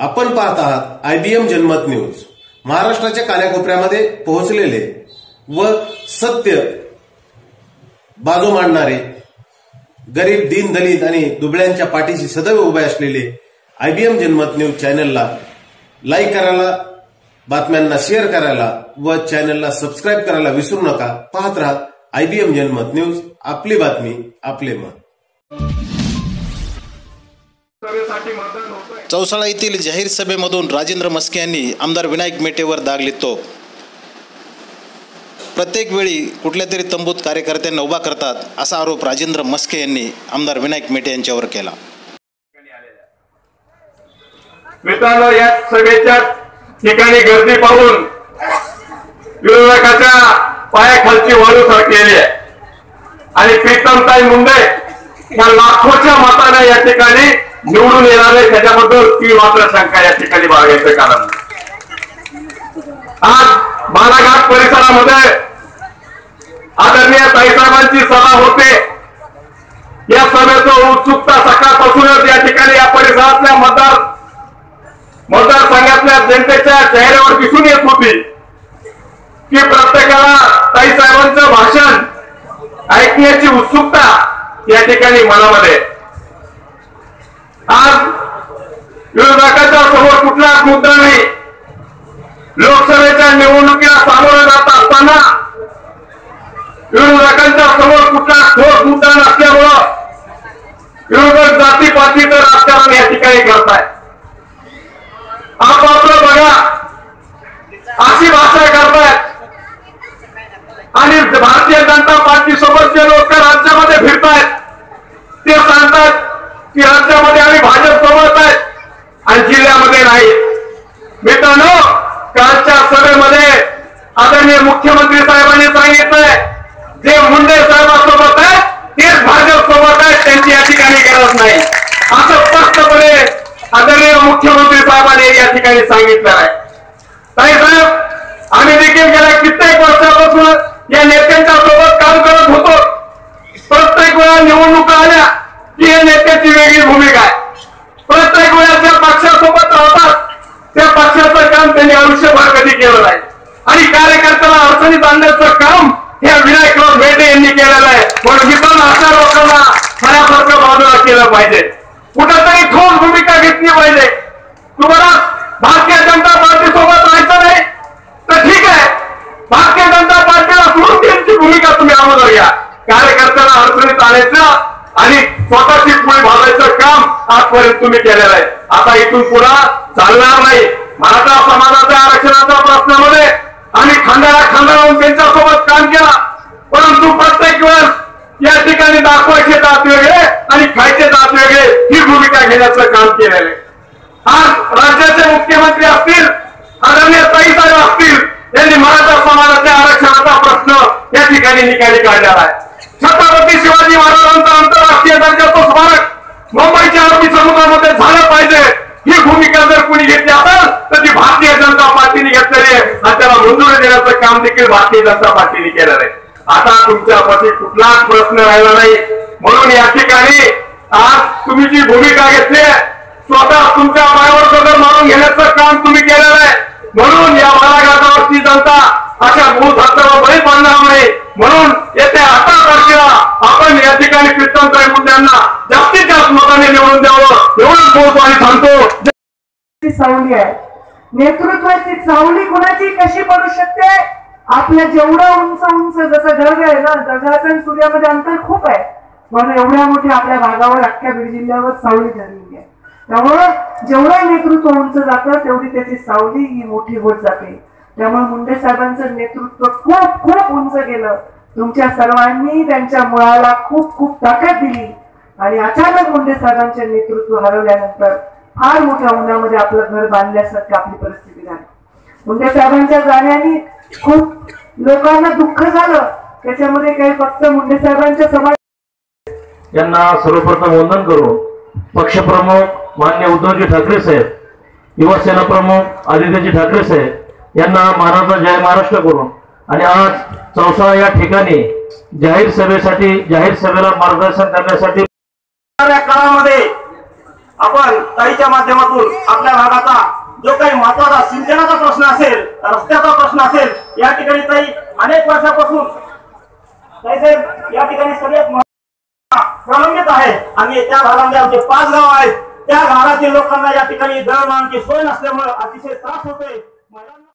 आपण पाहत आहात आयबीएम जनमत न्यूज. महाराष्ट्राच्या कान्याकोपऱ्यामध्ये पोहोचलेले व सत्य बाजू मांडणारे गरीब दीन दलित आणि दुबळ्यांच्या पाठीशी सदैव उभे असलेले आयबीएम जनमत न्यूज चॅनलला लाईक करायला बातम्यांना शेअर करायला व चॅनलला सबस्क्राईब करायला विसरू नका. पाहत राहा आयबीएम जनमत न्यूज आपली बातमी आपले मत. मतदान चौसाळा येथील जाहीर सभेमधून राजेंद्र मस्के यांनी आमदार विनायक मेटेवर दागली तोप प्रत्येक वेळी कुठल्या तरी तंबूत कार्यकर्त्यांना उभा करतात असा आरोप राजेंद्र मस्के यांनी आमदार विनायक मेटे यांच्यावर केला. मित्रांनो या सभेच्या ठिकाणी गर्दी पाहून विरोधकाच्या पायाखालची वाळू सरकलेली आहे. आणि प्रीतमताई मुंडे या लाखोच्या मताने या ठिकाणी निवडून येणार आहे त्याच्याबद्दल ती मात्र शंका या ठिकाणी बाळगायचं कारण. आज बालाघाट परिसरामध्ये आदरणीय ताईसाहेबांची सभा होते. या सभेचं उत्सुकता सकाळपासूनच या ठिकाणी या परिसरातल्या मतदार मतदारसंघातल्या जनतेच्या चेहऱ्यावर दिसून येत होती की प्रत्येकाला ताईसाहेबांचं भाषण ऐकण्याची उत्सुकता या ठिकाणी मनामध्ये आज विरोधकांच्या समोर कुठलाच मुद्दा नाही. लोकसभेच्या निवडणुकीला सामोरे जात असताना विरोधकांच्या समोर कुठला ठोस मुद्दा नसल्यामुळं विरोधक जातीपातीचं राजकारण या ठिकाणी करताय आपापलं बघा. अशी भाषा करतायत. आणि भारतीय जनता पार्टी सोबत जे लोक राज्यामध्ये फिरतायत. ते सांगतात की राज्यामध्ये आम्ही भाजप सोबत आहे आणि जिल्ह्यामध्ये नाही. मित्रांनो कालच्या सभेमध्ये आदरणीय मुख्यमंत्री साहेबांनी सांगितलंय जे मुंडे साहेबांसोबत आहेत तेच भाजप सोबत आहेत त्यांची या ठिकाणी गरज नाही. असं स्पष्टपणे आदरणीय मुख्यमंत्री साहेबांनी या ठिकाणी सांगितलं आहे. ताई साहेब आम्ही देखील गेल्या कित्येक वर्षापासून या नेत्यांच्या सोबत काम करत होतो. प्रत्येक वेळा निवडणुका आल्या की या नेत्याची वेगळी भूमिका आहे. प्रत्येक वेळा ज्या पक्षासोबत राहतात त्या पक्षाचं काम त्यांनी आयुष्यभर कधी केलं नाही. आणि कार्यकर्त्याला अडचणीत आणण्याचं काम या विनायकराव बेटे यांनी केलेलं आहे. म्हणून मी पण अशा लोकांना खऱ्यासारखं बाजूला केलं पाहिजे. कुठंतरी ठोस भूमिका घेतली पाहिजे. तुम्हाला भारतीय जनता पार्टी सोबत राहायचं नाही तर ठीक आहे. भारतीय जनता पार्टीला सोडून त्यांची भूमिका तुम्ही अगोदर घ्या. कार्यकर्त्याला अडचणीत आणायचं आणि स्वतःची पुढे भागायचं काम आजपर्यंत तुम्ही केलेलं आहे. आता इथून पुढे चालणार नाही. मराठा समाजाच्या आरक्षणाच्या प्रश्नामध्ये आम्ही खांद्याला खांदा लावून त्यांच्यासोबत काम केला. परंतु प्रत्येक वेळेस या ठिकाणी दाखवायचे दात वेगळे आणि खायचे दात वेगळे ही भूमिका घेण्याचं काम केलेलं आहे. आज राज्याचे मुख्यमंत्री असतील आदरणीय ताईसाहेब असतील यांनी मराठा समाजाच्या आरक्षणाचा प्रश्न या ठिकाणी निकाली काढलेला आहे. छत्रपती शिवाजी महाराजांचा आंतरराष्ट्रीय दर्जाचं स्मारक मुंबईच्या अरबी समुद्रामध्ये झालं पाहिजे. ही भूमिका जर कोणी घेतली असेल तर ती भारतीय जनता पार्टीने घेतलेली आहे. आणि त्याला मंजुरी देण्याचं काम देखील भारतीय जनता पार्टीने केलेलं आहे. आता तुमच्यापाशी कुठलाच प्रश्न राहिला नाही. म्हणून या ठिकाणी आज तुम्ही जी भूमिका घेतली स्वतः तुमच्या पायावर सगळं मारून घेण्याचं काम तुम्ही केलेलं आहे. म्हणून या बालाघाटावरची जनता अशा मूळ धर्तावर बळी पडणार नाही म्हणून येत्या अठरा तारखेला आपण या ठिकाणी कीर्तनताई मुद्द्यांना जास्तीत जास्त मताने निवडून द्यावं एवढंच बोलतो आणि थांबतो सावली आहे. नेतृत्वाची सावली कुणाची कशी पडू शकते? आपल्या जेवढं उंच उंच जसं ढग आहे ना ढगाचं आणि सूर्यामध्ये अंतर खूप आहे. म्हणून एवढ्या मोठ्या आपल्या भागावर अख्ख्या बीड जिल्ह्यावर सावली झालेली आहे. त्यामुळं जेवढं नेतृत्व उंच जातं तेवढी त्याची सावली ही मोठी होत जाते. त्यामुळे मुंडे साहेबांचं नेतृत्व खूप खूप उंच गेलं तुमच्या सर्वांनी त्यांच्या मुळाला खूप खूप ताकद दिली. आणि अचानक मुंडे साहेबांचे नेतृत्व हरवल्यानंतर फार मोठ्या उन्हामध्ये आपलं घर बांधल्यासारखी आपली परिस्थिती झाली. मुंडे साहेबांच्या जाण्याने खूप लोकांना दुःख झालं. त्याच्यामध्ये काही फक्त मुंडे साहेबांच्या समाज यांना सर्वप्रथम वंदन करू पक्षप्रमुख मान्य उद्धवजी ठाकरे साहेब युवासेना प्रमुख आदित्यजी ठाकरे साहेब यांना महाराष्ट्र जय महाराष्ट्र करून आणि आज चौसाळा या ठिकाणी जाहीर सभेसाठी जाहीर सभेला मार्गदर्शन करण्यासाठी काळामध्ये आपण ताईच्या माध्यमातून आपल्या भागाचा जो काही महत्त्वाचा सिंचनाचा प्रश्न असेल रस्त्याचा प्रश्न असेल या ठिकाणी ताई अनेक वर्षापासून या ठिकाणी सगळ्यात प्रलंबित आहे आणि त्या भागामध्ये आमचे पाच गाव आहेत. त्या गावातील लोकांना या ठिकाणी दळणवळणाची सोय नसल्यामुळे अतिशय त्रास होतोय.